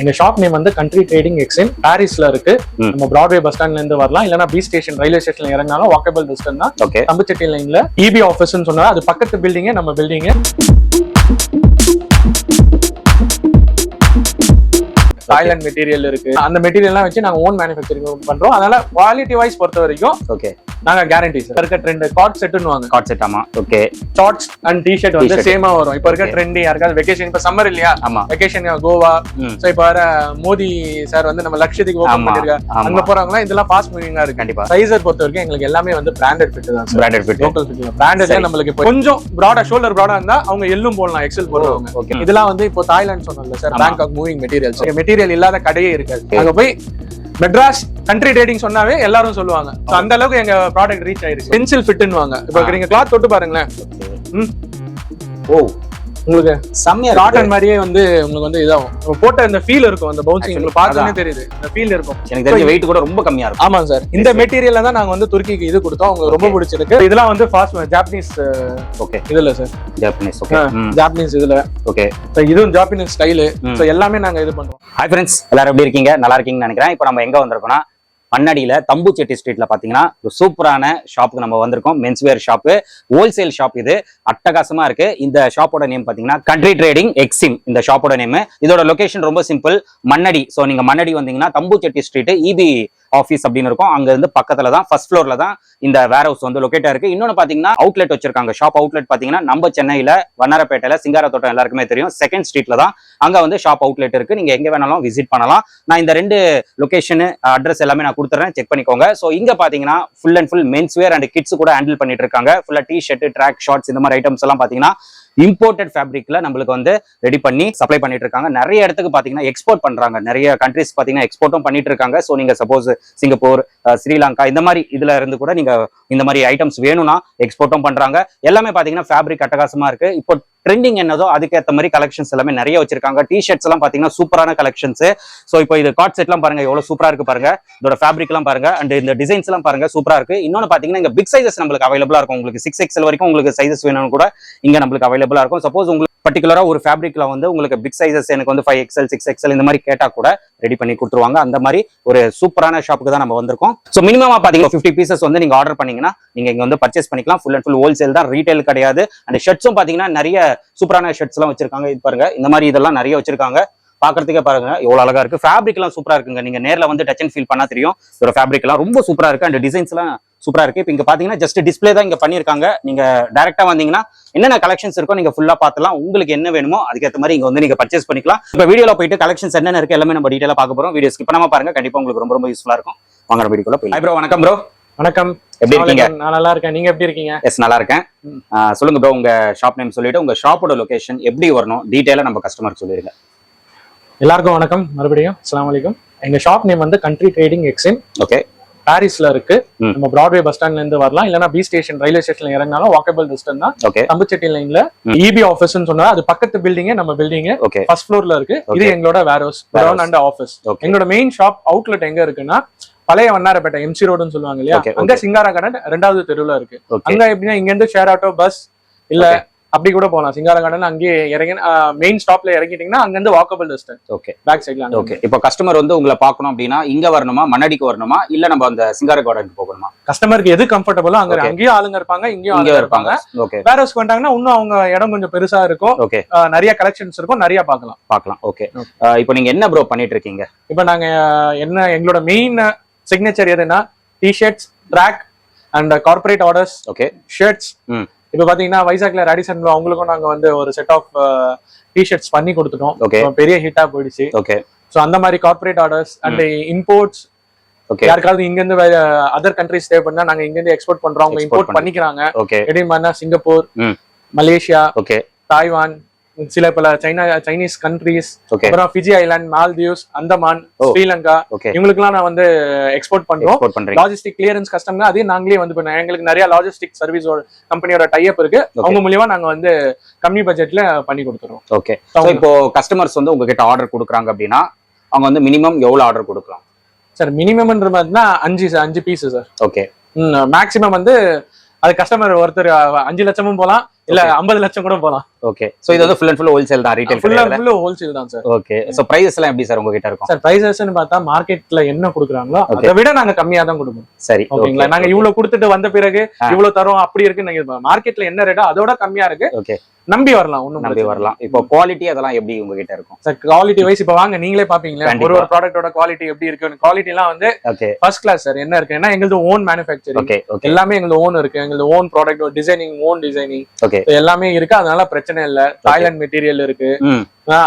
எங்க shop name வந்து country trading Exim பாரிஸ்ல இருக்கு. நம்ம பிராட்வே பஸ் ஸ்டாண்ட்ல இருந்து வரலாம். இல்லனா பி ஸ்டேஷன் ரயில்வே ஸ்டேஷன்ல இறங்கினாலும் வாக்கபிள் டிஸ்டன்ஸ் தான். தம்புச்செட்டி லைன்ல இபி ஆஃபீஸ்னு சொன்னா அது பக்கத்து பில்டிங்கே நம்ம பில்டிங் தாய்லாந்து மெட்டீரியல் இருக்கு. அந்த மெட்டீரியல்லாம் வச்சு நாங்க ஓன் மேனுஃபேக்சரிங் பண்றோம். அதனால குவாலிட்டி வைஸ் பொறுத்த வரைக்கும் ஓகே நாங்க கேரண்டி சார் இருக்க ட்ரெண்ட் கார்ட் செட்டுன்னு வாங்க. காட் செட் ஆமா. ஓகே ஷார்ட்ஸ் அண்ட் டிஷர்ட் வந்து T-shirt. சேமா வரும். இப்ப இருக்க ட்ரெண்ட் யாருக்காவது வெக்கேஷன் இப்ப சம்மர் இல்லையா? ஆமா. வெக்கேஷன் கோவா. சோ இப்ப வர மோடி சார் வந்து நம்ம லட்சத்துக்கு ஓபன் ஆமா அங்க போறவங்க இதெல்லாம் ஃபாஸ்ட் மூவிங்கா இருக்கு. கண்டிப்பா. சைஸர் பொறுத்த வரைக்கும் எங்களுக்கு எல்லாமே வந்து பிராண்டட் ஃபிட் தான் பிராண்டட் ஃபிட் லோக்கல் ஃபிட் பிராண்டட்ல சரி. நம்மளுக்கு கொஞ்சம் ப்ராடா ஷோல்டர் ப்ராடா இருந்தா அவங்க எல்லும் போடலாம் எக்ஸல் போடுறவங்க. ஓகே இதெல்லாம் வந்து இப்போ தாய்லாந்து சொன்னல sir. Bangkok moving materials material இல்லாத கடையே இருக்காது. அங்க போய் மெட்ராஸ் கண்ட்ரி ட்ரேடிங் சொன்னாவே எல்லாரும் சொல்லுவாங்க. அந்த அளவுக்கு எங்க ப்ராடக்ட் ரீச் ஆயிருக்கு பென்சில் ஃபிட்னு வாங்க இப்போ. நீங்க கிளாத் தொட்டு பாருங்களேன். ஓ. உங்களுக்கு செம்மையா காட்டன் மாதிரியே வந்து உங்களுக்கு வந்து இதாகும். போட்ட இந்த ஃபீல் இருக்கும் அந்த பவுன்சிங் உங்களுக்கு அதான். தெரியுது. இந்த ஃபீல் இருக்கும். எனக்கு தெரிஞ்ச வெயிட் கூட ரொம்ப கம்மியா இருக்கும். ஆமா சார். இந்த மெட்டீரியல்ல தான் நாங்க வந்து துருக்கிக்கு இது கொடுத்தோம். உங்களுக்கு ரொம்ப பிடிச்சிருக்கு. இதெல்லாம் வந்து ஃபாஸ்ட் ஜாப்பனீஸ் ஓகே இதுல சார். ஜாப்பனீஸ் ஓகே ஜாப்பனீஸ் இதுல. ஓகே So, இதுவும் ஜாப்பனீஸ் ஸ்டைலு. ஸோ எல்லாமே நாங்க இது பண்றோம். ஹாய் ஃப்ரெண்ட்ஸ் எல்லாரும் எப்படி இருக்கீங்க? நல்லா இருக்கீங்கன்னு நினைக்கிறேன். இப்போ நம்ம எங்க வந்திருக்கோம்னா பண்ணடியில் தம்புச்செட்டி ஸ்ட்ரீட்ல பாத்தீங்கன்னா ஒரு சூப்பரான ஷாப்புக்கு நம்ம வந்திருக்கோம். மென்ஸ்வேர் ஷாப்பு ஹோல்சேல் ஷாப் இது. அட்டகாசமா இருக்கு. இந்த ஷாப்போட நேம் பாத்தீங்கன்னா கண்ட்ரி ட்ரேடிங் எக்ஸிம் இந்த ஷாப்போட நேம் இதோட லொகேஷன் ரொம்ப சிம்பிள் மண்ணடி. ஸோ நீங்க மண்ணடி வந்தீங்கன்னா தம்புச்செட்டி ஸ்ட்ரீட் இபி ஆஃபீஸ் அப்படின்னு இருக்கும். அங்க இருந்து பக்கத்துல தான் ஃபர்ஸ்ட் ஃப்ளோர்ல தான் இந்த வேர் ஹவுஸ் வந்து லொக்கேட்டா இருக்கு. இன்னொன்னு பாத்தீங்கன்னா அவுட்லெட் வச்சிருக்காங்க. ஷாப் அவுட்லெட் பாத்தீங்கன்னா நம்ம சென்னையில வண்ணாரப்பேட்டையில சிங்காரத்தோட்டம் எல்லாருக்குமே தெரியும். செகண்ட் ஸ்ட்ரீட்ல தான் அங்க வந்து ஷாப் அவுட்லெட் இருக்கு. நீங்க எங்க வேணாலும் விசிட் பண்ணலாம். நான் இந்த ரெண்டு லொகேஷன் அட்ரஸ் எல்லாமே நான் கொடுத்துறேன். செக் பண்ணிக்கோங்க. ஸோ இங்க பாத்தீங்கன்னா full and full men's wear and kids கூட ஹேண்டில் பண்ணிட்டு இருக்காங்க. ஃபுல்லா டி ஷர்ட் ட்ராக் ஷார்ட்ஸ் இந்த மாதிரி ஐட்டம்ஸ் எல்லாம் பாத்தீங்கன்னா இம்போர்ட்டட் ஃபேப்ரிக்ல நம்மளுக்கு வந்து ரெடி பண்ணி சப்ளை பண்ணிட்டு இருக்காங்க நிறைய இடத்துக்கு பாத்தீங்கன்னா எக்ஸ்போர்ட் பண்றாங்க. நிறைய கண்ட்ரிஸ் பாத்தீங்கன்னா எக்ஸ்போர்ட்டும் பண்ணிட்டு இருக்காங்க ஸோ நீங்க சப்போஸ் சிங்கப்பூர் ஸ்ரீலங்கா இந்த மாதிரி இதுல இருந்து கூட நீங்க இந்த மாதிரி ஐட்டம்ஸ் வேணும்னா எக்ஸ்போர்ட்டும் பண்றாங்க. எல்லாமே பாத்தீங்கன்னா ஃபேப்ரிக் அட்டகாசமா இருக்கு. இப்போ ட்ரெண்டிங் என்னதோ அதுக்கேற்ற மாதிரி கலெக்ஷன்ஸ் எல்லாமே நிறைய வச்சிருக்காங்க. டி ஷர்ட்ஸ் எல்லாம் பாத்தீங்கன்னா சூப்பரான கலெக்ஷன்ஸ் ஸோ இப்போ இது காட் செட்லாம் பாருங்க எவ்வளவு சூப்பரா இருக்கு பாருங்க. இதோட ஃபேப்ரிக் எல்லாம் பாருங்க. அண்ட் இந்த டிசைன்ஸ் எல்லாம் பாருங்க சூப்பரா இருக்கு. இன்னொன்னு பாத்தீங்கன்னா இங்க பிக் சைசஸ் நம்மளுக்கு அவைலபிளா இருக்கும். உங்களுக்கு சிக்ஸ் எக்ஸல் வரைக்கும் உங்களுக்கு சைசஸ் வேணும்னு கூட இங்க நம்மளுக்கு அவைலபிளா இருக்கும். சப்போஸ் உங்களுக்கு பர்டிகுலராக ஒரு ஃபேப்ரிக்ல வந்து உங்களுக்கு பிக் சைசஸ் எனக்கு வந்து ஃபைவ் எக்ஸல் சிக்ஸ் எக்ஸல் இந்த மாதிரி கேட்டா கூட ரெடி பண்ணி கொடுத்துருவாங்க. அந்த மாதிரி ஒரு சூப்பரான ஷாப்புக்கு தான் நம்ம வந்திருக்கோம். ஸோ மினிமமாக பார்த்தீங்கன்னா ஃபிஃப்டி பீசஸ் வந்து நீங்க ஆர்டர் பண்ணீங்கன்னா நீங்கள் இங்கே வந்து பர்ச்சேஸ் பண்ணிக்கலாம். ஃபுல் அண்ட் ஃபுல் ஹோல்சேல் தான் ரீட்டைல் கிடையாது. அண்ட் ஷர்ட்ஸும் பார்த்தீங்கன்னா நிறைய சூப்பரான ஷர்ட்ஸ்லாம் வச்சிருக்காங்க. இது பாருங்க இந்த மாதிரி இதெல்லாம் நிறைய வச்சிருக்காங்க. பாக்குறதுக்கே பாருங்க எவ்வளவு அழகா இருக்கு. ஃபேப்ரிக் எல்லாம் சூப்பரா இருக்குங்க. நீங்க நேர்ல வந்து டச் அண்ட் ஃபீல் பண்ணா தெரியும். இதோட ஃபேப்ரிக் எல்லாம் ரொம்ப சூப்பரா இருக்கு. அண்ட் டிசைன்ஸ் எல்லாம் சூப்பரா இருக்கு. இப்போ இங்க பாத்தீங்கன்னா ஜஸ்ட் டிஸ்ப்ளே தான் இங்க பண்ணிருக்காங்க நீங்க டைரக்டா வந்தீங்கன்னா என்னென்ன கலெக்ஷன்ஸ் இருக்கோ நீங்க ஃபுல்லா பார்த்துலாம் உங்களுக்கு என்ன வேணுமோ அதுக்கேற்ற மாதிரி இங்க வந்து நீங்க பர்ச்சேஸ் பண்ணிக்கலாம். இப்போ வீடியோல போயிட்டு கலெக்ஷன்ஸ் என்னென்ன இருக்கு எல்லாமே நம்ம டீடைலா பார்க்க போறோம். வீடியோ ஸ்கிப் பண்ணாம பாருங்க. கண்டிப்பா உங்களுக்கு ரொம்ப ரொம்ப யூஸ்ஃபுல்லா இருக்கும். வாங்க வீடியோக்குள்ள போய் ப்ரோ வணக்கம் ப்ரோ வணக்கம். எப்படி இருக்கீங்க? நான் நல்லா இருக்கேன். நீங்க எப்படி இருக்கீங்க? எஸ் நல்லா இருக்கேன். சொல்லுங்க ப்ரோ உங்க ஷாப் நேம் சொல்லிட்டு உங்க ஷாப்போட லொகேஷன் எப்படி வரணும்? டீடைலா நம்ம கஸ்டமர் சொல்லிருங்க எல்லாருக்கும் வணக்கம். மறுபடியும். அஸ்ஸலாமு அலைக்கும். எங்க ஷாப் நேம் வந்து கண்ட்ரி ட்ரேடிங் எக்ஸின் ஓகே பாரிஸ்ல இருக்கு. நம்ம பிராட்வே பஸ் ஸ்டாண்ட்ல இருந்து வரலாம். இல்லனா பி ஸ்டேஷன் ரயில்வே ஸ்டேஷன்ல இறங்கினாலும் வாக்கபிள் டிஸ்டன்ஸ் தான். தம்புச்செட்டி லைன்ல. இபி ஆஃபீஸ்னு சொன்னா அது பக்கத்து பில்டிங்கே நம்ம பில்டிங் ஃபர்ஸ்ட் ஃப்ளோர்ல இருக்கு. இது. எங்களோட warehouse. And office okay எங்களோட மெயின் ஷாப் அவுட்லெட் எங்க இருக்குன்னா பழைய வண்ணாரப்பேட்டை எம்சி ரோடுன்னு சொல்லுவாங்க இல்லையா? அங்க சிங்காரா கார்டன் ரெண்டாவது தெருவுல இருக்கு. அங்க எப்படின்னா இங்க இருந்து ஷேர் ஆட்டோ பஸ் இல்ல அப்படி கூட போகலாம். சிங்காரா கார்டன் அங்கேயே இறங்கி மெயின் ஸ்டாப்ல இறங்கிட்டீங்கன்னா அங்க இருந்து வாக்கபிள் டிஸ்டன்ஸ் ஓகே பேக் சைட்ல ஓகே இப்போ கஸ்டமர் வந்து உங்களை பார்க்கணும் அப்படின்னா இங்க வரணுமா மண்ணடிக்கு வரணுமா இல்ல நம்ம அந்த சிங்கார கார்டனுக்கு போகணுமா? கஸ்டமருக்கு எது கம்ஃபர்டபுளோ அங்க. அங்கேயும் ஆளுங்க இருப்பாங்க இங்கேயும் இங்க ஆளுங்க இருப்பாங்க. ஓகே வேற ஹவுஸ்க்கு வந்துட்டாங்கன்னா இன்னும் அவங்க இடம் கொஞ்சம் பெருசா இருக்கும். ஓகே நிறைய கலெக்ஷன்ஸ் இருக்கும் நிறைய பார்க்கலாம். பார்க்கலாம். ஓகே. இப்போ நீங்க என்ன ப்ரோ பண்ணிட்டு இருக்கீங்க? இப்போ நாங்க என்ன எங்களோட மெயின் சிக்னேச்சர் எதுன்னா T-shirts track and corporate orders okay shirts ம். இப்போ பாத்தீங்கன்னா வைசாக்ல ராடிசன் அவங்களுக்கும் நாங்க வந்து ஒரு செட் ஆஃப் டிஷர்ட்ஸ் பண்ணி கொடுத்துட்டோம். ஓகே பெரிய ஹிட்டா போயிடுச்சு. ஓகே ஸோ அந்த மாதிரி corporate orders and imports okay யாருக்காவது இங்க இருந்து அதர் கண்ட்ரிஸ் தேவைப்பட்டா நாங்க இங்க இருந்து எக்ஸ்போர்ட் பண்றோம். அவங்க இம்போர்ட் பண்ணி- பண்ணிக்கிறாங்க. ஓகே எப்படின்னா சிங்கப்பூர் ம். மலேசியா ஓகே தாய்வான் சில பல சைனா சைனீஸ் கண்ட்ரீஸ் அப்புறம் Fiji island Maldives Andaman. Sri Lanka இவங்களுக்குலாம் நான் வந்து எக்ஸ்போர்ட் பண்றோம். லாஜிஸ்டிக் கிளியரன்ஸ் கஸ்டம்னா அதையும் நாங்களே வந்து பண்ணுவோம் எங்களுக்கு நிறைய லாஜிஸ்டிக் சர்வீஸ் கம்பெனியோட டைப் இருக்கு. அவங்க மூலியமா நாங்க வந்து கம்மி பட்ஜெட்ல பண்ணி கொடுத்துருவோம் ஓகே இப்போ கஸ்டமர்ஸ் வந்து உங்ககிட்ட ஆர்டர் கொடுக்குறாங்க அப்படின்னா அவங்க வந்து மினிமம் எவ்வளவு ஆர்டர் கொடுக்கலாம்? சார் மினிமம்ன்ற மாதிரினா அஞ்சு அஞ்சு பீஸ் சார் ஓகே மேக்ஸிமம் வந்து அது கஸ்டமர் ஒருத்தர் அஞ்சு லட்சமும் போலாம். இல்ல ஐம்பது லட்சம் கூட போலாம். ஓகே சோ இது வந்து ஃபுல் அண்ட் ஃபுல் ஹோல்சேல் தான் ரீட்டைல் ஃபுல்லா கிடையாது ஃபுல்லா ஹோல்சேல் தான் சார் ஓகே சோ பிரைசஸ் எல்லாம் எப்படி சார் உங்ககிட்ட இருக்கும்? சார் பிரைசஸ்னு பார்த்தா மார்க்கெட்ல என்ன கொடுக்குறாங்களோ. அதை விட நாங்க கம்மியா தான் கொடுப்போம். சரி ஓகேங்களா நாங்க இவ்வளவு கொடுத்துட்டு வந்த பிறகு ஆ. இவ்வளவு தரோம் அப்படி இருக்கு நீங்க மார்க்கெட்ல என்ன ரேட்டோ அதோட கம்மியா இருக்கு. ஓகே நம்பி வரலாம் ஒண்ணும் நம்பி வரலாம். இப்போ குவாலிட்டி அதெல்லாம் எப்படி உங்ககிட்ட இருக்கும்? சார் குவாலிட்டி வைஸ் இப்ப வாங்க நீங்களே பாப்பீங்களா. ஒரு ஒரு ப்ராடக்ட்டோட குவாலிட்டி எப்படி இருக்கு? குவாலிட்டி எல்லாம் வந்து ஃபர்ஸ்ட் கிளாஸ் சார் என்ன இருக்கு? ஏன்னா எங்களுது ஓன் மேனுஃபேக்சரிங் ஓகே எல்லாமே எங்களுக்கு ஓன் இருக்கு. எங்களுக்கு own product designing own designing எல்லாமே இருக்கு. அதனால பிரச்சனை இல்ல. தாய்லாந்து மெட்டீரியல் இருக்கு.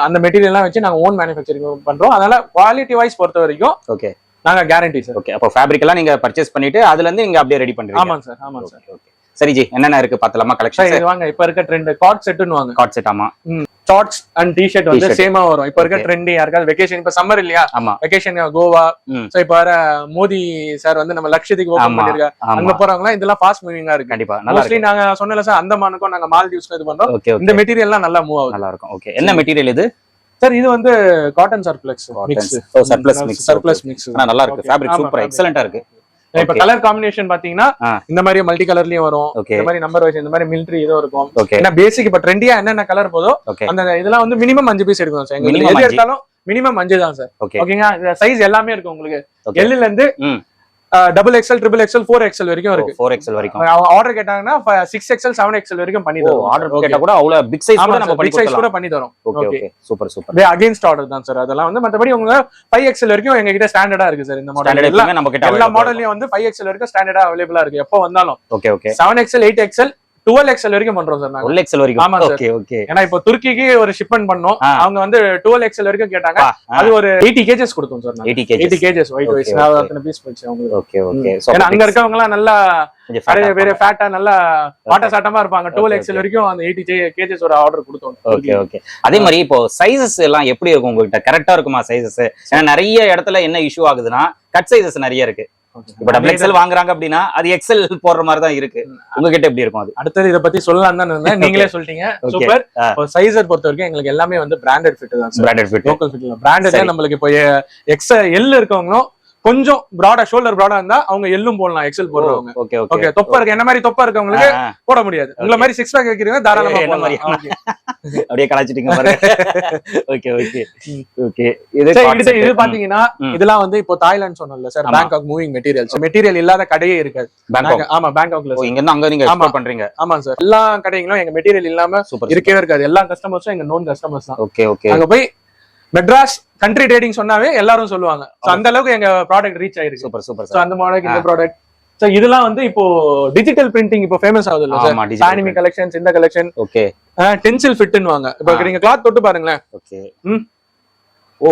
அந்த மெட்டீரியல் எல்லாம் வச்சு நாங்க ஓன் மேனுஃபேக்சரிங் பண்றோம். அதனால குவாலிட்டி வைஸ் பொறுத்த வரைக்கும் ஓகே நாங்க கேரண்டி சார் ஓகே அப்போ ஃபேப்ரிக் எல்லாம் நீங்க பர்ச்சேஸ் பண்ணிட்டு அதுல இருந்து நீங்க அப்படியே ரெடி பண்றீங்க. ஆமாங்க சார் ஆமாங்க சார் ஓகே சரி ஜி என்னென்ன இருக்கு? பார்த்தலாமா கலெக்ஷன் வாங்க. இப்ப இருக்க ட்ரெண்ட் காட் செட்னு வாங்க. காட் செட் ஆமா ஷார்ட்ஸ் அண்ட் டிஷர்ட் வந்து T-shirt. சேமா வரும். இப்ப இருக்க Okay. ட்ரெண்ட் யாருக்காவது வெக்கேஷன் இப்ப சம்மர் இல்லையா? ஆமா. வெக்கேஷன் கோவா. சோ இப்ப வர மோடி சார் வந்து நம்ம லட்சத்துக்கு ஓபன் பண்ணிருக்காரு. அங்க போறவங்க இதெல்லாம் ஃபாஸ்ட் மூவிங்கா இருக்கு. கண்டிப்பா நல்லா மோஸ்ட்லி நாங்க சொன்னல சார் அந்தமானுக்கும் நாங்க மால்தீவ்ஸ்க்கு இது பண்றோம். இந்த ஓகே மெட்டீரியல்லாம் நல்லா மூவ் ஆகுது. நல்லா இருக்கும். ஓகே என்ன மெட்டீரியல் இது? சார் இது வந்து காட்டன் சர்ப்ளக்ஸ் சர்ப்ளஸ் மிக்ஸ் சர்ப்ளஸ் மிக்ஸ் நல்லா இருக்கு. Fabric super. எக்ஸலண்டா இருக்கு. இப்ப. கலர் காம்பினேஷன் பாத்தீங்கன்னா. இந்த மாதிரி மல்டி கலர்லயும் வரும். இந்த மாதிரி நம்பர் வைஸ் இந்த மாதிரி மிலிட்டரி இதுவும் இருக்கும். ஏன்னா பேசிக் இப்ப ட்ரெண்டியா என்னென்ன கலர் போதோ அந்த இதெல்லாம் வந்து மினிமம் அஞ்சு பீஸ் எடுக்கணும் சார் எங்களுக்கு எது. எடுத்தாலும் மினிமம் அஞ்சு தான் சார் ஓகே ஓகேங்க சைஸ் எல்லாமே இருக்கு உங்களுக்கு. எல்லுல இருந்து double XL triple XL four XL வரைக்கும் இருக்கு. ஃபோர் எக்ஸல் வரைக்கும். ஆர்டர் கேட்டாங்கன்னா சிக்ஸ் எக்ஸ்எல் செவன் எக்ஸ்எல் வரைக்கும் பண்ணி தரோம் ஆர்டர் கேட்டா கூட அவ்வளவு பிக் சைஸ் கூட நம்ம பிக் சைஸ் கூட பண்ணி தரோம். Okay super super against order தான் சார் அதெல்லாம் வந்து மத்தபடி உங்க ஃபைவ் எக்ஸ்எல் வரைக்கும் எங்க கிட்ட ஸ்டாண்டர்டா இருக்கு சார் இந்த மாடல் எல்லாமே நம்ம கிட்ட எல்லா மாடல்லையும் வந்து ஃபைவ் எக்ஸ்எல் வரைக்கும் ஸ்டாண்டர்டா அவைலபிளா இருக்கு. எப்போ வந்தாலும் okay okay seven XL eight XL twelve XL வரைக்கும் பண்றோம் சார் ஒன் எக்ஸல் வரைக்கும். ஆமா sir. ஓகே ஓகே ஏன்னா இப்போ துருக்கிக்கு ஒரு ஷிப்மெண்ட் பண்ணோம். அவங்க வந்து டுவெல் எக்ஸ்எல் வரைக்கும் கேட்டாங்க. அது ஒரு எயிட்டி கேஜஸ் கொடுத்தோம் sir eighty eighty KG KGs weight wise. அத்தனை பீஸ் போச்சு அவங்களுக்கு. ஓகே ஓகே ஏன்னா அங்க இருக்கவங்க எல்லாம் நல்லா நிறைய பேர் ஃபேட்டா நல்லா வாட்ட சாட்டமா இருப்பாங்க. Twelve Okay, XL. வரைக்கும் அந்த எயிட்டி கேஜஸ் ஒரு ஆர்டர் கொடுத்தோம். ஓகே ஓகே அதே மாதிரி இப்போ சைசஸ் எல்லாம் எப்படி இருக்கும் உங்ககிட்ட? கரெக்டா இருக்குமா சைசஸ் ஏன்னா நிறைய இடத்துல என்ன இஷ்யூ ஆகுதுன்னா கட் சைசஸ் நிறைய இருக்கு. இப்போ டபுள் எக்ஸல் வாங்குறாங்க அப்படின்னா அது எக்ஸல் போடுற மாதிரி தான் இருக்கு. உங்ககிட்ட எப்படி இருக்கும் அது? அடுத்தது இத பத்தி சொல்லலாம் தான் இருந்தேன். நீங்களே சொல்லிட்டீங்க. சூப்பர். சைஸர் பொறுத்த வரைக்கும் எங்களுக்கு எல்லாமே வந்து பிராண்டட் ஃபிட் தான் branded fit local fit branded. நம்மளுக்கு இப்போ எக்ஸ் எல் இருக்கவங்களும் கொஞ்சம் ப்ராடா ஷோல்டர் ப்ராடா இருந்தா அவங்க எல்லும் போடலாம் எக்ஸல் போடுறவங்க. ஓகே ஓகே தொப்பா இருக்கு. என்ன மாதிரி தொப்பா இருக்கவங்களுக்கு போட முடியாது. உங்களை. மாதிரி சிக்ஸ் பேக் வைக்கிறீங்க தாராளமா என்ன மாதிரி? அப்படியே கலாச்சிட்டீங்க பாருங்க. Okay okay. ஓகே இது. இது பாத்தீங்கன்னா. இதெல்லாம் வந்து இப்போ தாய்லாந்து சொன்னோம்ல sir. Bangkok moving materials material இல்லாத கடையே இருக்காது. பேங்காக் ஆமா பேங்காக்ல இங்க இருந்து அங்க நீங்க. எக்ஸ்போர்ட் பண்றீங்க. ஆமா சார் எல்லா கடைங்களும் எங்க மெட்டீரியல் இல்லாம சூப்பர் இருக்கவே இருக்காது. எல்லா கஸ்டமர்ஸும் எங்க நோன் கஸ்டமர்ஸ் தான். ஓகே ஓகே அங்க போய் மெட்ராஸ் கண்ட்ரி ட்ரேடிங் சொன்னாவே எல்லாரும் சொல்லுவாங்க. சோ அந்த அளவுக்கு எங்க ப்ராடக்ட் ரீச் ஆயிருக்கு. சூப்பர் சூப்பர் சோ அந்த மாடலுக்கு இந்த ப்ராடக்ட் சோ இதெல்லாம் வந்து இப்போ டிஜிட்டல் பிரிண்டிங் இப்போ ஃபேமஸ் ஆகுது இல்ல சார் சானிமி கலெக்ஷன்ஸ் இந்த கலெக்ஷன் ஓகே டென்சில் ஃபிட்னு வாங்க இப்போ. நீங்க கிளாத் தொட்டு பாருங்களேன். ஓகே ம். ஓ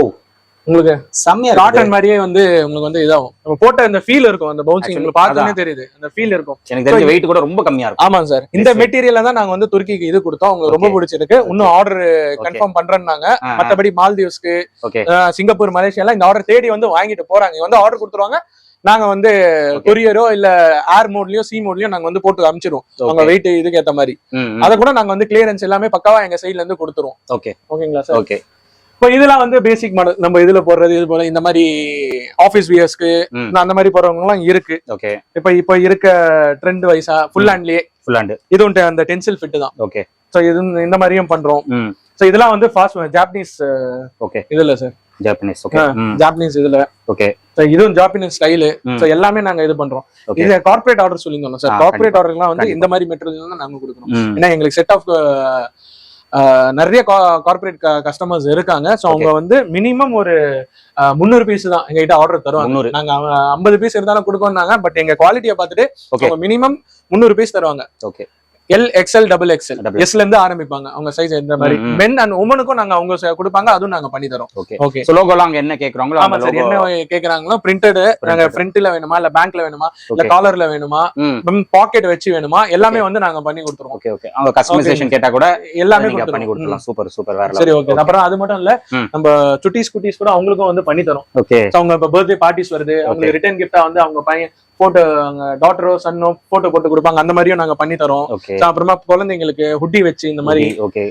உங்களுக்கு செம்மையா காட்டன் மாதிரியே வந்து உங்களுக்கு வந்து இதாகும். நம்ம போட்ட அந்த ஃபீல் இருக்கும் அந்த பவுன்சிங் உங்களுக்கு பார்த்தாலே தெரியுது. அந்த ஃபீல் இருக்கும். எனக்கு தெரிஞ்ச வெயிட் கூட ரொம்ப கம்மியா இருக்கும். ஆமா சார். இந்த. மெட்டீரியல்ல தான் நாங்க வந்து துருக்கிக்கு இது கொடுத்தோம். உங்களுக்கு ரொம்ப. பிடிச்சிருக்கு. இன்னும் ஆர்டர் கன்ஃபார்ம் பண்றேன்னாங்க. மத்தபடி மால்தீவ்ஸ்க்கு சிங்கப்பூர் மலேசியாலாம் இந்த ஆர்டர் தேடி வந்து வாங்கிட்டு போறாங்க. இங்க வந்து ஆர்டர் கொடுத்துருவாங்க. நாங்க வந்து. கொரியரோ இல்ல ஏர் மோட்லயோ சி மோட்லயோ நாங்க வந்து போட்டு அனுப்பிச்சிருவோம். அவங்க ஓகே வெயிட் இதுக்கு ஏத்த மாதிரி அத கூட நாங்க வந்து கிளியரன்ஸ் எல்லாமே பக்காவா எங்க சைடுல இருந்து கொடுத்துருவோம். ஓகே ஓகேங்களா சார் ஓகே இப்போ இதெல்லாம் வந்து பேசிக் மாடல் நம்ம இதுல போடுறது இது போல இந்த மாதிரி ஆபீஸ் வியர்ஸ்க்கு. அந்த மாதிரி போறவங்க எல்லாம் இருக்கு. ஓகே இப்போ இப்போ இருக்க ட்ரெண்ட் வைஸா ஃபுல் ஹேண்ட்லயே ஃபுல் ஹேண்ட் இதுவும் அந்த டென்சில் ஃபிட் தான். ஓகே ஸோ இது இந்த மாதிரியும் பண்றோம். ஸோ இதெல்லாம் வந்து ஃபாஸ்ட் ஜாப்பனீஸ் ஓகே இதுல சார் ஜாப்பனீஸ் ஓகே ஜாப்பனீஸ் இதுல. ஓகே So, இதுவும் ஜாப்பனீஸ் ஸ்டைலு. ஸோ எல்லாமே நாங்க இது பண்றோம். இது கார்ப்பரேட் ஆர்டர் சொல்லியிருந்தோம் சார் கார்ப்பரேட் ஆர்டர்லாம் வந்து. இந்த மாதிரி மெட்டீரியல் தான் நாங்க கொடுக்குறோம். ஏன்னா எங்களுக்கு செட் ஆஃப் நிறைய கார்ப்பரேட் கஸ்டமர்ஸ் இருக்காங்க. ஸோ அவங்க வந்து மினிமம் ஒரு முந்நூறு பீஸ் தான் எங்ககிட்ட ஆர்டர் தருவாங்க. நாங்க ஐம்பது பீஸ் இருந்தாலும் கொடுக்கோம்னாங்க. பட் எங்க குவாலிட்டியை பார்த்துட்டு மினிமம் முந்நூறு பீஸ் தருவாங்க. Okay L XL double XL எஸ்ல இருந்து ஆரம்பிப்பாங்க. அவங்க சைஸ் இந்த மாதிரி. மென் அண்ட் உமனுக்கும் நாங்க அவங்க கொடுப்பாங்க. அதுவும் நாங்க பண்ணி தரோம். ஓகே சோ லோகோலாம் அங்க என்ன கேக்குறாங்களோ ஆமா சார் என்ன கேக்குறாங்களோ பிரிண்டட் நாங்க ஃப்ரண்ட்ல வேணுமா? இல்ல பேங்க்ல வேணுமா? இல்ல காலர்ல வேணுமா? பாக்கெட் வச்சு வேணுமா? எல்லாமே வந்து நாங்க பண்ணி கொடுத்துருவோம். ஓகே ஓகே அவங்க கஸ்டமைசேஷன் கேட்டா கூட எல்லாமே பண்ணி கொடுத்துடலாம். Super super. வேற. சரி ஓகே அப்புறம் அது மட்டும் இல்ல. நம்ம சுட்டீஸ் குட்டீஸ் கூட அவங்களுக்கும் வந்து பண்ணி தரோம். ஓகே அவங்க இப்ப பர்த்டே பார்ட்டிஸ் வருது. அவங்களுக்கு ரிட்டர்ன் கிஃப்டா வந்து அவங்க பையன் போட்டோ டாட்டரோ சன்னோ போட்டோ போட்டு கொடுப்பாங்க. அந்த மாதிரியும் நாங்க பண்ணி தரோம். அப்புறமா குழந்தைங்களுக்கு ஹுட்டி வச்சு இந்த மாதிரி ஓகே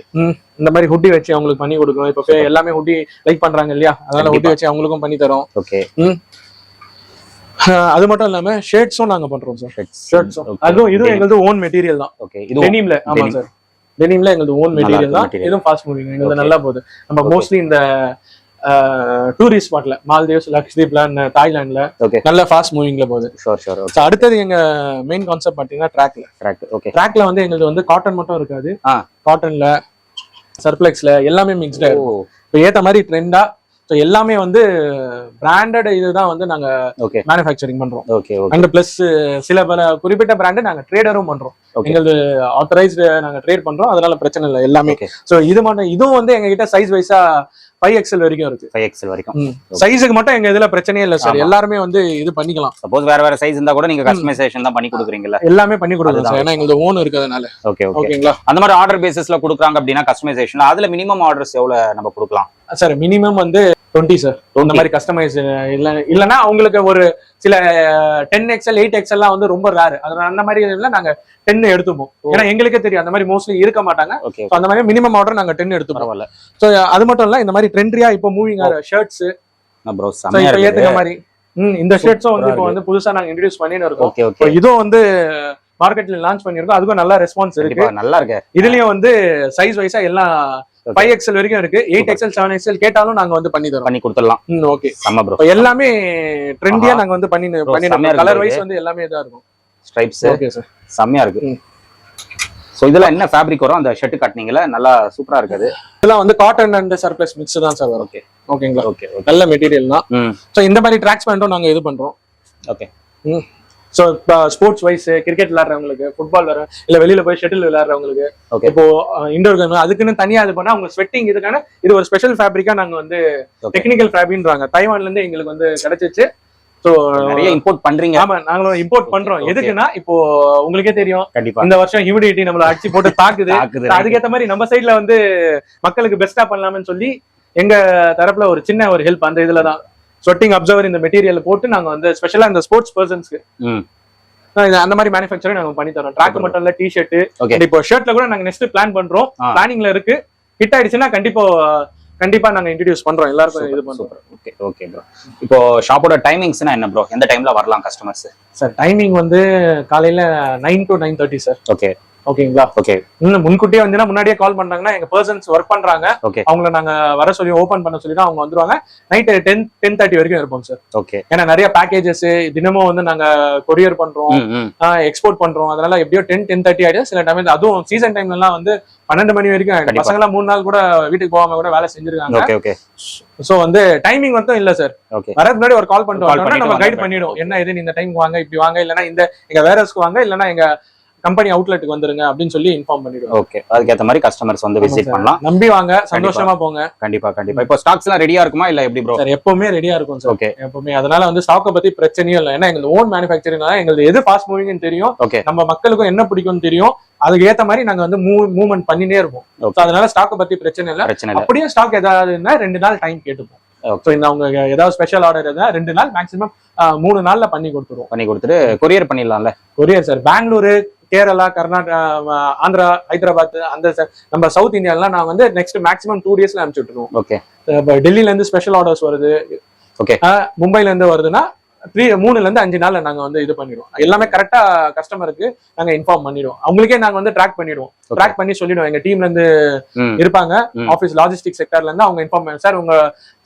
இந்த மாதிரி ஹுட்டி வச்சு அவங்களுக்கு பண்ணி கொடுக்குறோம் இப்ப எல்லாமே ஹுட்டி லைக் பண்றாங்க இல்லையா? அதனால. ஹுட்டி வச்சு அவங்களுக்கும் பண்ணி தரோம். அது மட்டும் இல்லாம ஷர்ட்ஸும் நாங்க பண்றோம் சார் ஷர்ட்ஸும் அதுவும் இதுவும் எங்களது ஓன் மெட்டீரியல் தான். ஓகே டெனிம்ல ஆமா. சார் டெனிம்ல எங்களுக்கு ஓன் மெட்டீரியல் தான். இதுவும் ஃபாஸ்ட் மூவிங் எங்களுக்கு. நல்லா போகுது. நம்ம. மோஸ்ட்லி இந்த டூரிஸ்ட் ஸ்பாட்ல மால்தீவ்ஸ் லக்ஷ்தீப்ல தாய்லாந்துல நல்ல ஃபாஸ்ட் மூவிங்ல போகுது. ஷோர் ஷோர் So, அடுத்தது எங்க மெயின் கான்செப்ட் பாத்தீங்கன்னா ட்ராக்ல ட்ராக் ஓகே ட்ராக்ல வந்து எங்களுக்கு வந்து காட்டன் மட்டும் இருக்காது. காட்டன்ல சர்ப்ளெக்ஸ்ல எல்லாமே மிக்ஸ்டா இப்போ ஏத்த மாதிரி ட்ரெண்டா ஸோ எல்லாமே வந்து பிராண்டட் இதுதான் வந்து நாங்க ஓகே மேனுஃபேக்சரிங் பண்றோம். ஓகே அண்ட் பிளஸ் சில பல குறிப்பிட்ட பிராண்டு நாங்க ட்ரேடரும் பண்றோம். எங்களது ஆத்தரைஸ்டு நாங்க ட்ரேட் பண்றோம். அதனால பிரச்சனை இல்லை எல்லாமே. ஸோ இது மட்டும் இதுவும் வந்து எங்க கிட்ட சைஸ் வைஸா ஃபைவ் எக்ஸல் வரைக்கும் இருக்கு. ஃபைவ் எக்ஸல் வரைக்கும். சைஸுக்கு மட்டும் எங்க இதுல பிரச்சனையே இல்லை சார். எல்லாருமே வந்து இது பண்ணிக்கலாம். சப்போஸ் வேற வேற சைஸ் இருந்தா கூட நீங்க கஸ்டமைசேஷன் தான் பண்ணி கொடுக்குறீங்கல்ல. எல்லாமே பண்ணி சார் ஏன்னா எங்களுக்கு ஓன் இருக்கிறதுனால. ஓகே ஓகேங்களா அந்த மாதிரி ஆர்டர் பேசிஸ்ல கொடுக்குறாங்க அப்படின்னா கஸ்டமைசேஷன் அதுல மினிமம் ஆர்டர்ஸ் எவ்வளவு நம்ம கொடுக்கலாம்? சார் மினிமம் வந்து டுவெண்ட்டி சார் இந்த மாதிரி கஸ்டமைஸ் இல்ல இல்லைன்னா அவங்களுக்கு ஒரு சில டென் எக்ஸ்எல் எயிட் எக்ஸ்எல்லாம் வந்து ரொம்ப ரேர் அதனால அந்த மாதிரி இதுல நாங்க டென் எடுத்துப்போம். ஏன்னா எங்களுக்கே தெரியும் அந்த மாதிரி மோஸ்ட்லி இருக்க மாட்டாங்க. அந்த மாதிரி மினிமம் ஆர்டர் நாங்க டென் எடுத்துப்போம். ஸோ அது மட்டும் இல்ல இந்த மாதிரி ட்ரெண்ட்ரியா இப்போ மூவிங் ஆகிற ஷர்ட்ஸ் ஏத்துக்க மாதிரி. ம் இந்த ஷர்ட்ஸும் வந்து இப்போ வந்து புதுசா நாங்க இன்ட்ரடியூஸ் பண்ணிட்டு இருக்கோம். இதுவும் வந்து மார்க்கெட்ல லான்ச் பண்ணிருக்கோம் அதுக்கும் நல்ல ரெஸ்பான்ஸ் இருக்கு. நல்லா இருக்கு. இதுலயும் வந்து சைஸ் வைஸா எல்லாம். ஃபைவ் எக்ஸ்எல் வரைக்கும் இருக்கு. எயிட் எக்ஸ்எல் செவன் எக்ஸ்எல் கேட்டாலும் நாங்க வந்து பண்ணி தரோம். பண்ணி கொடுத்துடலாம். ம் ஓகே செம்ம ப்ரோ எல்லாமே ட்ரெண்டியா. நாங்க வந்து பண்ணி பண்ணி கலர் வைஸ். வந்து எல்லாமே இதா இருக்கும். ஸ்ட்ரைப்ஸ் ஓகே சார் செம்மையா இருக்கு. ம். சோ இதுல என்ன ஃபேப்ரிக் வரும்? அந்த ஷர்ட் கட்டினீங்கல நல்லா சூப்பரா இருக்குது. இதெல்லாம் வந்து காட்டன் அண்ட் சர்ப்ளஸ் மிக்ஸ் தான் சார் வரும். ஓகே ஓகேங்களா ஓகே நல்ல மெட்டீரியல் தான். ம். ஸோ இந்த மாதிரி ட்ராக்ஸ் பேண்ட்டும் நாங்க இது பண்றோம். ஓகே ஸோ இப்போ ஸ்போர்ட்ஸ் வைஸ் கிரிக்கெட் விளையாடுறவங்களுக்கு ஃபுட்பால் விளையாட இல்ல வெளியில போய் ஷட்டில் விளையாடுறவங்களுக்கு ஓகே இப்போ இண்டோர் கேம் அதுக்குன்னு தனியா இது பண்ணா அவங்க ஸ்வெட்டிங் இதுக்கான இது ஒரு ஸ்பெஷல் ஃபேப்ரிக்கா நாங்க வந்து டெக்னிக்கல் ஃபேப்ரின்றாங்க தைவான்ல இருந்து எங்களுக்கு வந்து கிடைச்சிச்சு. ஸோ நிறைய இம்போர்ட் பண்றீங்க. ஆமா நாங்களும் இம்போர்ட் பண்றோம். எதுக்குன்னா இப்போ உங்களுக்கே தெரியும். கண்டிப்பா. இந்த வருஷம் ஹியூமிடிட்டி நம்மள அடிச்சு போட்டு தாக்குது. அதுக்கேத்த மாதிரி நம்ம சைடுல வந்து மக்களுக்கு பெஸ்டா பண்ணலாம்னு சொல்லி எங்க தரப்புல ஒரு சின்ன ஒரு ஹெல்ப் அந்த இதுல தான் ஸ்வெட்டிங் அப்சர்வர் இந்த மெட்டீரியல் போட்டு நாங்க வந்து ஸ்பெஷலா இந்த ஸ்போர்ட்ஸ் பர்சன்ஸ்க்கு அந்த மாதிரி மேனுஃபேக்சரிங் நாங்க பண்ணி தரோம். ட்ராக். மட்டும் இல்ல டி ஷர்ட் ஓகே இப்போ ஷர்ட்ல கூட நாங்க நெக்ஸ்ட் பிளான் பண்றோம். பிளானிங்ல இருக்கு. ஹிட் ஆயிடுச்சுன்னா கண்டிப்பா கண்டிப்பா நாங்க இன்ட்ரடியூஸ் பண்றோம். எல்லாருக்கும் இது பண்றோம். சூப்பர். ஓகே ஓகே ப்ரோ இப்போ ஷாப்போட டைமிங்ஸ்னா என்ன ப்ரோ எந்த டைம்ல வரலாம் கஸ்டமர்ஸ் சார் டைமிங் வந்து காலையில nine to nine thirty sir okay ஓகேங்களா? ஓகே. இன்னும் முன்கூட்டியே வந்துன்னா முன்னாடியே கால் பண்றாங்கன்னா எங்க பர்சன்ஸ் ஒர்க் பண்றாங்க. ஓகே. அவங்கள நாங்க வர சொல்லி ஓபன் பண்ண சொல்லி தான் அவங்க வந்துருவாங்க. நைட் டென் டென் தேர்ட்டி வரைக்கும் இருப்போம் சார் ஓகே. ஏன்னா நிறைய பேக்கேஜஸ் தினமும் வந்து நாங்க கொரியர் பண்றோம். எக்ஸ்போர்ட் பண்றோம். அதனால எப்படியோ டென் டென் தேர்ட்டி ஆயிடும். சில டைம் அதுவும் சீசன் டைம்ல எல்லாம் வந்து பன்னெண்டு மணி வரைக்கும் ஆயிடும். பசங்க எல்லாம் மூணு நாள் கூட வீட்டுக்கு போகாம கூட வேலை செஞ்சிருக்காங்க. Okay okay. சோ வந்து டைமிங் மட்டும் இல்ல சார் ஓகே. வரதுக்கு முன்னாடி ஒரு கால் பண்ணிட்டு நம்ம கைட் வாங்க. பண்ணிடுவோம். என்ன இது இந்த டைம் வாங்க இப்படி வாங்க இல்லனா இந்த எங்க வேரஸ்க்கு வாங்க இல்லனா எங்க கம்பெனி அவுட்லெட்டுக்கு வந்துருங்க அப்படின்னு சொல்லி இன்ஃபார்ம் பண்ணிடுவோம். ஓகே அதுக்கேத்த மாதிரி கஸ்டமர்ஸ் வந்து விசிட். பண்ணலாம். நம்பி வாங்க சந்தோஷமா போங்க. கண்டிப்பா கண்டிப்பா. இப்போ ஸ்டாக்ஸ் எல்லாம் ரெடியா இருக்குமா? இல்ல எப்படி ப்ரோ சார் எப்பவுமே ரெடியா இருக்கும் சார் ஓகே எப்பவுமே. அதனால வந்து ஸ்டாக்கை பத்தி பிரச்சனையும் இல்லை. ஏன்னா எங்க ஓன் மேனுஃபேக்சரிங்னால எங்களுக்கு எது ஃபாஸ்ட் மூவிங்னு தெரியும். ஓகே நம்ம மக்களுக்கும் என்ன பிடிக்கும்னு தெரியும். அதுக்கு ஏத்த மாதிரி நாங்க வந்து மூவ் மூவ்மெண்ட் பண்ணினே இருப்போம். அதனால ஸ்டாக்கை பத்தி பிரச்சனை இல்லை. பிரச்சனை இல்ல. அப்படியே ஸ்டாக் ஏதாவதுன்னா ரெண்டு நாள் டைம் கேட்டுப்போம். ஸோ இந்த அவங்க ஏதாவது ஸ்பெஷல் ஆர்டர் எதாவது ரெண்டு நாள் மேக்ஸிமம் மூணு நாள்ல பண்ணி கொடுத்துருவோம். பண்ணி கொடுத்துட்டு கொரியர் பண்ணிடலாம்ல? கொரியர் சார் பெங்களூரு கேரளா கர்நாடகா ஆந்திரா ஹைதராபாத் அந்த நம்ம சவுத் இந்தியாலாம் நான் வந்து நெக்ஸ்ட் மேக்ஸிமம் டூ டேஸ்ல அனுப்பிச்சு விட்டுருவோம். ஓகே டெல்லியில இருந்து ஸ்பெஷல் ஆர்டர்ஸ் வருது. ஆஹ் மும்பைல இருந்து வருதுன்னா த்ரீ மூணுல இருந்து அஞ்சு நாள்ல நாங்க வந்து இது பண்ணிடுவோம். எல்லாமே கரெக்டா கஸ்டமருக்கு நாங்க இன்ஃபார்ம் பண்ணிடுவோம். அவங்களுக்கே நாங்க வந்து ட்ராக் பண்ணிடுவோம். ட்ராக் பண்ணி சொல்லிடுவோம். எங்க டீம்ல இருந்து இருப்பாங்க. ஆஃபீஸ் லாஜிஸ்டிக் செக்டர்ல இருந்து அவங்க இன்ஃபார்ம் சார் உங்க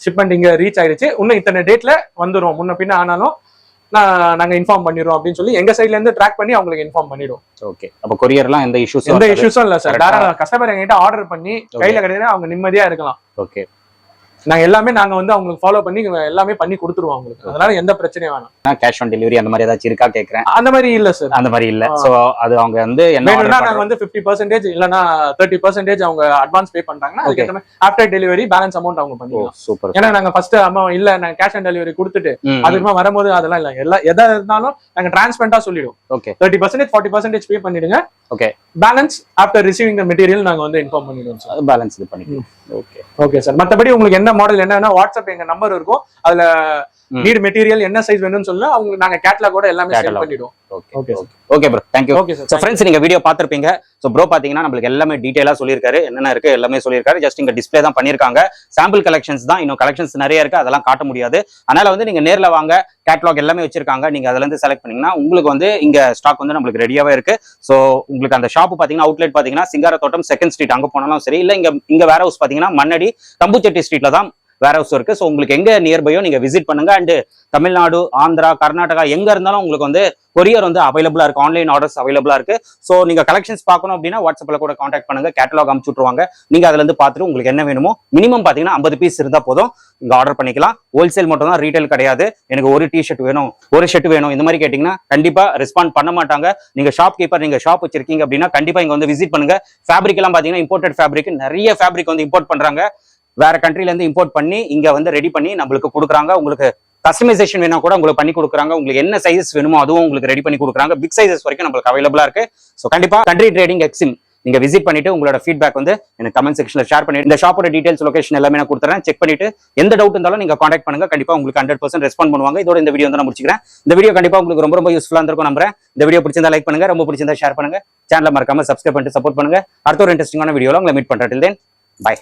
ஷிப்மெண்ட் இங்க ரீச் ஆயிடுச்சு. இன்னும் இத்தனை டேட்ல வந்துரும் முன்ன பின்ன ஆனாலும் நாங்க இன்ஃபார்ம் பண்ணிடுறோம் அப்படின்னு சொல்லி எங்க சைட்ல இருந்து ட்ராக் பண்ணி அவங்களுக்கு இன்ஃபார்ம் பண்ணிடுவோம். ஓகே அப்ப கொரியர்லாம் எந்த இஷ்யூஸ் எந்த இஷ்யூஸும் இல்ல சார்? கஸ்டமர் எங்ககிட்ட ஆர்டர் பண்ணி கையில கிடையாது அவங்க நிம்மதியா இருக்கலாம். ஓகே நாங்க எல்லாமே நாங்க வந்து அவங்களுக்கு ஃபாலோ பண்ணி எல்லாமே பண்ணி கொடுத்துருவோம் அவங்களுக்கு. அதனால எந்த பிரச்சனையும் வேணாம். கேஷ் ஆன் டெலிவரி அந்த மாதிரி ஏதாச்சும் இருக்கா கேக்குறேன். அந்த மாதிரி இல்ல சார் அந்த மாதிரி இல்ல. சோ அது அவங்க வந்து என்ன நாங்க? வந்து பிப்டி பர்சன்டேஜ் இல்லனா தேர்ட்டி பர்சன்டேஜ் அவங்க அட்வான்ஸ் பே பண்றாங்கன்னா Okay. அதுக்கு ஆஃப்டர் டெலிவரி பேலன்ஸ் அமௌண்ட் அவங்க பண்ணிக்கலாம். சூப்பர் ஏன்னா நாங்க ஃபர்ஸ்ட் அமௌண்ட் இல்ல நாங்க கேஷ் ஆன் டெலிவரி கொடுத்துட்டு ம் அதுக்குமா வரும்போது அதெல்லாம் இல்ல. எல்லா எதா இருந்தாலும் நாங்க டிரான்ஸ்பரண்டா சொல்லிடுவோம். Okay thirty percentage forty percentage pay பண்ணிடுங்க. Okay balance after receiving the material நாங்க வந்து இன்ஃபார்ம் பண்ணிடுவோம் சார் பேலன்ஸ் இது பண்ணிக்கலாம். ஓகே ஓகே சார் மத்தபடி உங்களுக்கு என்ன மாடல் என்ன வாட்ஸ்அப் எங்க நம்பர் இருக்கும் அதுல. நீட் மெட்டீரியல் என்ன சைஸ் வேணும்னு சொல்ல அவங்க நாங்க கேட்லாக் கூட எல்லாமே சென்ட். பண்ணிடுவோம் okay okay bro thank you okay sir so friends நீங்க வீடியோ பார்த்திருப்பீங்க. ஸோ ப்ரோ பாத்தீங்கன்னா நம்மளுக்கு எல்லாமே டீடைலா சொல்லியிருக்காரு. என்னென்ன இருக்கு எல்லாமே சொல்லியிருக்காரு. ஜஸ்ட் இங்க டிஸ்ப்ளே தான் பண்ணிருக்காங்க சாம்பிள் கலெக்ஷன்ஸ் தான். இன்னும் கலெக்ஷன்ஸ் நிறைய இருக்கு. அதெல்லாம் காட்ட முடியாது. அதனால வந்து நீங்க நேர்ல வாங்க. கேட்லாக் எல்லாமே வச்சிருக்காங்க. நீங்க அதுல இருந்து செலக்ட் பண்ணீங்கன்னா உங்களுக்கு வந்து இங்க ஸ்டாக் வந்து நம்மளுக்கு ரெடியாவே இருக்கு. ஸோ உங்களுக்கு அந்த ஷாப் பாத்தீங்கன்னா அவுட்லெட் பாத்தீங்கன்னா சிங்காரத்தோட்டம் செகண்ட் ஸ்ட்ரீட் அங்க போனாலும் சரி இல்ல இங்க இங்க வேற ஹவுஸ் பாத்தீங்கன்னா மண்ணடி தம்புச்செட்டி ஸ்ட்ரீட்ல தான் வேர் ஹவுஸ் இருக்கு. ஸோ உங்களுக்கு எங்க நியர்பையோ நீங்க விசிட் பண்ணுங்க. அண்ட் தமிழ்நாடு ஆந்திரா கர்நாடகா எங்க இருந்தாலும் உங்களுக்கு வந்து கொரியர் வந்து அவைலபிளா இருக்கு. ஆன்லைன் ஆர்டர்ஸ் அவைலபிளா இருக்கு. ஸோ நீங்க கலெக்ஷன்ஸ் பார்க்கணும் அப்படின்னா வாட்ஸ்அப்ல கூட காண்டாக்ட் பண்ணுங்க. கேட்டலாக் அமுச்சு விட்டுருவாங்க. நீங்க அதுல இருந்து பார்த்துட்டு உங்களுக்கு என்ன வேணுமோ மினிமம் பாத்தீங்கன்னா ஐம்பது பீஸ் இருந்தா போதும். இங்க ஆர்டர் பண்ணிக்கலாம். ஹோல்சேல் மட்டும் தான் ரீட்டைல் கிடையாது. எனக்கு ஒரு டி ஷர்ட் வேணும் ஒரு ஷர்ட் வேணும். இந்த மாதிரி கேட்டீங்கன்னா கண்டிப்பா ரெஸ்பாண்ட் பண்ண மாட்டாங்க. நீங்க ஷாப் கீப்பர் நீங்க ஷாப் வச்சிருக்கீங்க அப்படின்னா கண்டிப்பா இங்க வந்து விசிட் பண்ணுங்க. ஃபேப்ரிக் எல்லாம் பாத்தீங்கன்னா இம்போர்ட்டட் ஃபேப்ரிக் நிறைய ஃபேப்ரிக் வந்து இம்போர்ட் பண்றாங்க. வேற கண்ட்ரில இருந்து இம்போர்ட் பண்ணி இங்க வந்து ரெடி பண்ணி நம்மளுக்கு கொடுக்குறாங்க. உங்களுக்கு கஸ்டமைசேஷன் வேணா கூட உங்களுக்கு பண்ணி கொடுக்குறாங்க. உங்களுக்கு என்ன சைஸஸ் வேணுமோ அதுவும் உங்களுக்கு ரெடி பண்ணி கொடுக்குறாங்க. பிக் சைஸஸ் வரைக்கும் நம்மளுக்கு அவைலபிளா இருக்கு. ஸோ கண்டிப்பா கண்ட்ரி ட்ரேடிங் எக்ஸிம் நீங்க விசிட் பண்ணிட்டு உங்களோட ஃபீட்பேக் வந்து எனக்கு கமெண்ட் செக்ஷன்ல ஷேர் பண்ணிட்டு இந்த ஷாப்போட டீடைல்ஸ் லொகேஷன் எல்லாமே நான் கொடுத்துறேன். செக் பண்ணிட்டு எந்த டவுட் இருந்தாலும் நீங்க காண்டாக்ட் பண்ணுங்க. கண்டிப்பா உங்களுக்கு ஹண்ட்ரட் பர்சன்ட் ரெஸ்பாண்ட் பண்ணுவாங்க. இதோட இந்த வீடியோ வந்து நான் முடிச்சுக்கிறேன். இந்த வீடியோ கண்டிப்பா உங்களுக்கு ரொம்ப ரொம்ப யூஸ்ஃபுல்லா இருந்திருக்கும் நம்புறேன். இந்த வீடியோ பிடிச்சிருந்தா லைக் பண்ணுங்க. ரொம்ப பிடிச்சிருந்தா ஷேர் பண்ணுங்க. சேனல் மறக்காம சப்ஸ்கிரைப் பண்ணிட்டு சப்போர்ட் பண்ணுங்க. அடுத்த ஒரு இன்ட்ரெஸ்டிங்கான வீடியோல உங்களை மீட் பண்றேன். தென் பை